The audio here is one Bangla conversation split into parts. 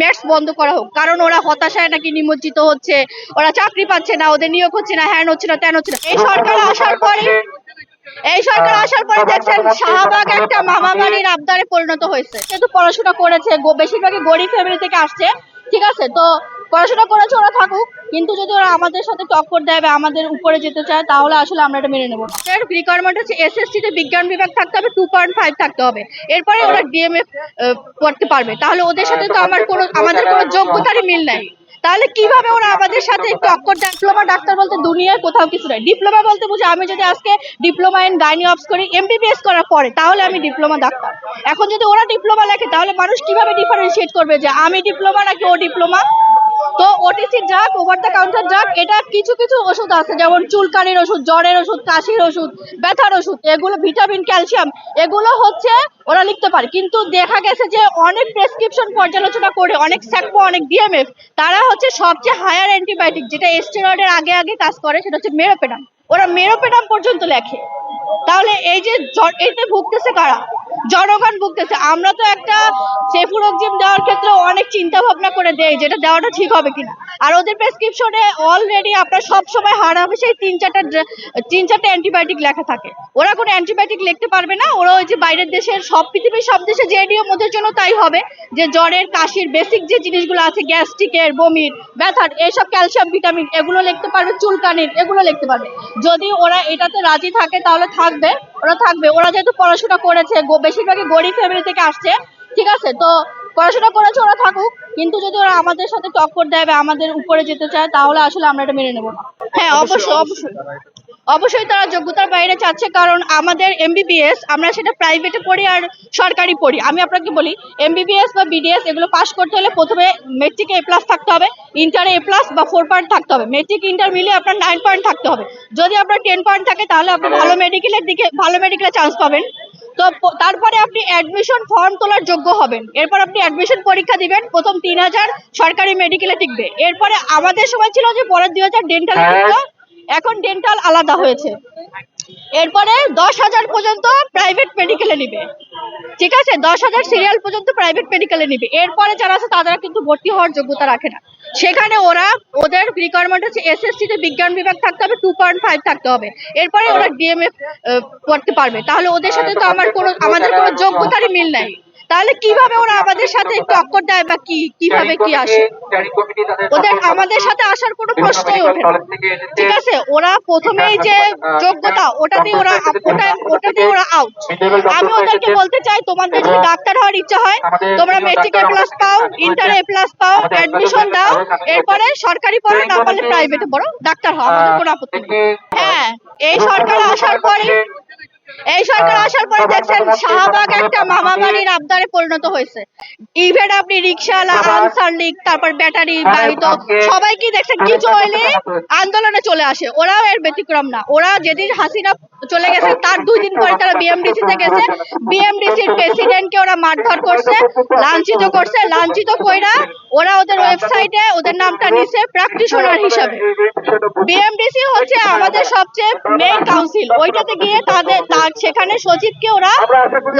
মেটস বন্ধ করা হোক। কারণ ওরা হতাশায় নাকি নিমজ্জিত হচ্ছে। ওরা চাকরি পাচ্ছে না, ওদের নিয়োগ হচ্ছে না, হ্যান হচ্ছে না, ত্যান হচ্ছে না। এই সরকার আসার পরে এই সরকার আসার পরে দেখছেন শাহবাগ একটা মামা বাড়ির আবদারে পরিণত হয়েছে। যেহেতু পড়াশোনা করেছে বেশিরভাগই গরিব ফ্যামিলি থেকে আসছে। ঠিক আছে, তো পড়াশোনা করেছে, ওরা থাকুক। কিন্তু যদি ওরা আমাদের সাথে টক্কর দেয় বা আমাদের উপরে যেতে চায়, তাহলে আসলে আমরা এটা মেনে নেব এর রিকোয়ারমেন্ট হচ্ছে এসএসসি তে বিজ্ঞান বিভাগ থাকতে হবে টু পয়েন্ট ফাইভ থাকতে হবে। এরপরে ওরা ডিএমএফ করতে পারবে। তাহলে ওদের সাথে তো আমার কোনো, আমাদের কোনো যোগ্যতারই মিল নাই। তাহলে কীভাবে ওরা আমাদের সাথে টক্কর ডিপ্লোমা ডাক্তার বলতে দুনিয়ার কোথাও কিছু নাই। ডিপ্লোমা বলতে বুঝি, আমি যদি আজকে ডিপ্লোমা ইন গাইনি অপস করি এমবিবিএস করার পরে, তাহলে আমি ডিপ্লোমা ডাক্তার। এখন যদি ওরা ডিপ্লোমা লেখে, তাহলে মানুষ কীভাবে ডিফারেন্সিয়েট করবে যে আমি ডিপ্লোমা নাকি ও ডিপ্লোমা তো OTC drug over the counter drug এটা কিছু কিছু ওষুধ আছে, যেমন চুলকানির ওষুধ, জ্বরের ওষুধ, কাশির ওষুধ, ব্যথার ওষুধ, এগুলো ভিটামিন ক্যালসিয়াম এগুলো হচ্ছে ওরা লিখতে পারে। কিন্তু দেখা গেছে যে অনেক প্রেসক্রিপশন পর্যালোচনা করে, অনেক স্যাকমো, অনেক ডিএমএফ তারা হচ্ছে সবচেয়ে হায়ার অ্যান্টিবায়োটিক যেটা স্টেরয়েডের আগে আগে কাজ করে, সেটা হচ্ছে মেরোপেনাম ওরা মেরোপেনাম পর্যন্ত লেখে। তাহলে এই যে এতে ভুগতেছে কারা? জনগণ ভুগতেছে। আমরা তো একটা সেফুরোক্সিম দেওয়ার ক্ষেত্রে অনেক চিন্তা ভাবনা করে দেই, যেটা দেওয়াটা ঠিক হবে কিনা। আর ওদের প্রেসক্রিপশনে অলরেডি আপনার সব সময় হার হবে, সেই তিন চারটা তিন চারটা অ্যান্টিবায়োটিক লেখা থাকে। ওরা কোনো অ্যান্টিবায়োটিক লিখতে পারবে না, ওরা ওই যে বাইরের দেশের সব, পৃথিবীর সব দেশে যে নিয়ম ওদের জন্য তাই হবে, যে জ্বরের, কাশির বেসিক যে জিনিসগুলো আছে গ্যাস্ট্রিকের বমির ব্যথার এইসব ক্যালসিয়াম ভিটামিন এগুলো লিখতে পারবে, চুলকানির, এগুলো লিখতে পারবে। যদি ওরা এটাতে রাজি থাকে, তাহলে থাকবে, ওরা থাকবে। ওরা যেহেতু পড়াশোনা করেছে বেশিরভাগই গরিব ফ্যামিলি থেকে আসছে ঠিক আছে? তো পড়াশোনা করেছে ওরা থাকুক কিন্তু যদি ওরা আমাদের সাথে টক্কর দেয় বা আমাদের উপরে যেতে চায় তাহলে আসলে আমরা এটা মেনে নেব না। হ্যাঁ অবশ্যই অবশ্যই অবশ্যই। তারা যোগ্যতার বাইরে চাচ্ছে কারণ আমাদের এমবিবিএস আমরা সেটা প্রাইভেটে পড়ি আর সরকারি পড়ি। আমি আপনাকে বলি এমবিবিএস বা বিডিএস এগুলো পাস করতে হলে প্রথমে মেট্রিকে এ প্লাস থাকতে হবে ইন্টারে এ প্লাস বা ফোর পয়েন্ট থাকতে হবে। মেট্রিক ইন্টার মিলিয়ে আপনার নাইন পয়েন্ট থাকতে হবে। যদি আপনার টেন পয়েন্ট থাকে তাহলে আপনি ভালো মেডিকেলের দিকে ভালো মেডিকেলে চান্স পাবেন। তো তারপরে আপনি অ্যাডমিশন ফর্ম তোলার যোগ্য হবেন। এরপর আপনি অ্যাডমিশন পরীক্ষা দিবেন প্রথম তিন হাজার সরকারি মেডিকেলে টিকবে। এরপরে আমাদের সময় ছিল যে পরের দুই হাজার ডেন্টাল টিকতো এখন ডেন্টাল আলাদা হয়েছে। এরপরে দশ হাজার পর্যন্ত প্রাইভেট মেডিকেলে নিবে। ঠিক আছে? দশ হাজার সিরিয়াল পর্যন্ত প্রাইভেট মেডিকেলে নিবে। এরপরে যারা আছে, তারা কিন্তু ভর্তি হওয়ার যোগ্যতা রাখে না। সেখানে ওরা, ওদের রিকোয়ারমেন্ট হচ্ছে এসএসসি তে বিজ্ঞান বিভাগ থাকতে হবে টু পয়েন্ট ফাইভ থাকতে হবে। এরপরে ওরা ডিএমএফ পড়তে পারবে। তাহলে ওদের সাথে তো আমার কোনো, আমাদের কোনো যোগ্যতারই মিল নাই। তাহলে কীভাবে ওরা আমাদের সাথে টক্কর দেয় বা কি কীভাবে কি আসে? ওদের আমাদের সাথে আসার কোনো প্রশ্নই ওঠে না। ঠিক আছে ওরা প্রথমেই যে যোগ্যতা ওটাতেই ওরা ওটা ওটাতেই ওরা আউট আমি ওদেরকে বলতে চাই তোমাদের যদি ডাক্তার হওয়ার ইচ্ছা হয় তোমরা মেট্রিক এ প্লাস পাও ইন্টার এ প্লাস পাও অ্যাডমিশন দাও এরপরে সরকারি পড়ো না পারলে প্রাইভেটে পড়ো ডাক্তার হও আমাদের কোনো আপত্তি নেই। হ্যাঁ এই সরকার আসার পরে এই সরকার আসার পরে দেখছেন শাহবাগ একটা মামা বাড়ির আবদারে পরিণত হয়েছে। ইভেন আপনি রিক্সাওয়ালা আনসার লীগ তারপর ব্যাটারি বাহিত সবাইকে দেখছেন? কিছু হইলে আন্দোলনে চলে আসে। ওরাও এর ব্যতিক্রম না। ওরা যেদিন হাসিনা চলে গেছে তার দুই দিন পরে তারা বিএমডিসি তে গেছে। বিএমডিসির প্রেসিডেন্টকে ওরা মারধর করছে লাঞ্ছিত করছে। লাঞ্ছিত কইরা ওরা ওদের ওয়েবসাইটে ওদের নামটা নিছে প্র্যাকটিশনার হিসাবে। বিএমডিসি হচ্ছে আমাদের সবচেয়ে মেইন কাউন্সিল ওইটাতে গিয়ে তাদের তার সেখানে সচিবকে ওরা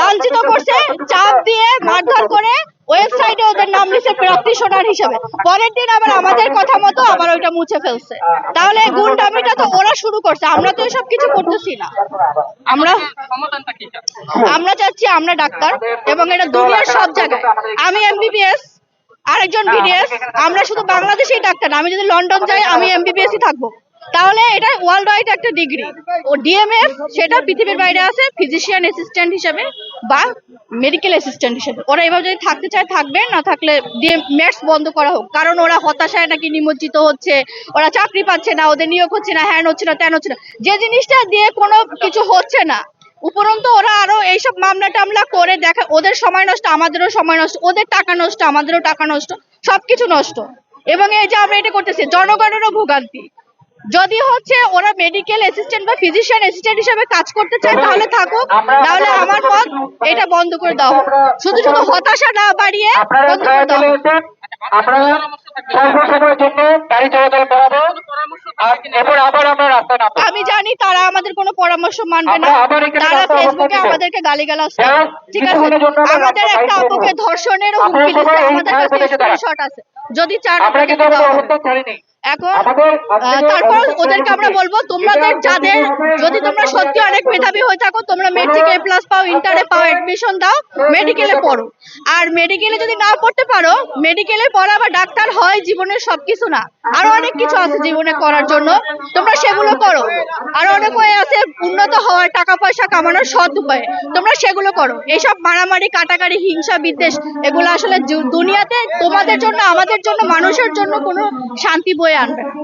লাঞ্ছিত করছে চাপ দিয়ে মারধর করে ওয়েবসাইটে ওদের নাম লিখে প্র্যাকটিশনার হিসেবে। পরের দিন আবার আমাদের কথা মতো আবার ওইটা মুছে ফেলছে। তাহলে গুন্ডামিটা তো ওরা শুরু করছে আমরা তো এসব কিছু করতেছি না। আমরা আমরা চাচ্ছি আমরা ডাক্তার এবং এটা দুনিয়ার সব জায়গায়। আমি এমবিবিএস আরেকজন বিডিএস আমরা শুধু বাংলাদেশেই ডাক্তার আমি যদি লন্ডন যাই আমি এমবিবিএসই থাকব। তাহলে এটা ওয়ার্ল্ড ওয়াইড একটা ডিগ্রি ও ডিএমএস সেটা পৃথিবীর বাইরে আছে ফিজিশিয়ান অ্যাসিস্ট্যান্ট হিসেবে বা মেডিকেল অ্যাসিস্ট্যান্ট হিসেবে। ওরা এভাবে যদি থাকতে চায়, থাকবে, না থাকলে মেটস বন্ধ করা হোক। কারণ ওরা হতাশায় নাকি নিমজ্জিত হচ্ছে, ওরা চাকরি পাচ্ছে না, ওদের নিয়োগ হচ্ছে না, হ্যান হচ্ছে না, ত্যান হচ্ছে না। যে জিনিসটা দিয়ে কোনো কিছু হচ্ছে না, উপরন্তু ওরা আরও এইসব মামলা টামলা করে দেখা ওদের সময় নষ্ট, আমাদেরও সময় নষ্ট, ওদের টাকা নষ্ট, আমাদেরও টাকা নষ্ট, সবকিছু নষ্ট। এবং এই যে আমরা এটা করতেছি, জনগণেরও ভোগান্তি। যদি হচ্ছে ওরা মেডিকেল অ্যাসিস্ট্যান্ট বা ফিজিশিয়ান অ্যাসিস্ট্যান্ট হিসেবে কাজ করতে চায় তাহলে থাকুক। তাহলে আমার মত এটা বন্ধ করে দাও। শুধু শুধু হতাশা না বাড়িয়ে বন্ধ করে দাও। আপনারা স্বল্প জন্য গাড়ি চলাচল করাবো। এরপর আবার আমরা রাস্তায় নামবো। আমি জানি তারা আমাদের কোনো পরামর্শ মানবে না। তারা ফেসবুকে আমাদেরকে গালিগালাজ যারা ঠিক আছে? আমাদের একটা। আপুকে ধর্ষণের হুমকি দিচ্ছে। আমাদের কাছে স্ক্রিনশট আছে। যদি চান এখন তারপর ওদেরকে আমরা বলব তোমাদের যাদের যদি তোমরা সত্যি অনেক মেধাবী হয়ে থাকো তোমরা মেট্রিক এ প্লাস পাও ইন্টারে পাও এডমিশন দাও মেডিকেলে পড়ো। আর মেডিকেলে যদি না পড়তে পারো মেডিকেলে পড়া বা ডাক্তার হয় জীবনের সবকিছু না। আরও অনেক কিছু আছে জীবনে করার জন্য। তোমরা সেগুলো করো। আরও অনেক হয়ে আছে উন্নত হওয়ার টাকা পয়সা কামানোর সৎ উপায়। তোমরা সেগুলো করো। এইসব মারামারি কাটাকারি হিংসা বিদ্বেষ এগুলো আসলে দুনিয়াতে তোমাদের জন্য আমাদের জন্য মানুষের জন্য কোনো শান্তি বয়ে আনবে না।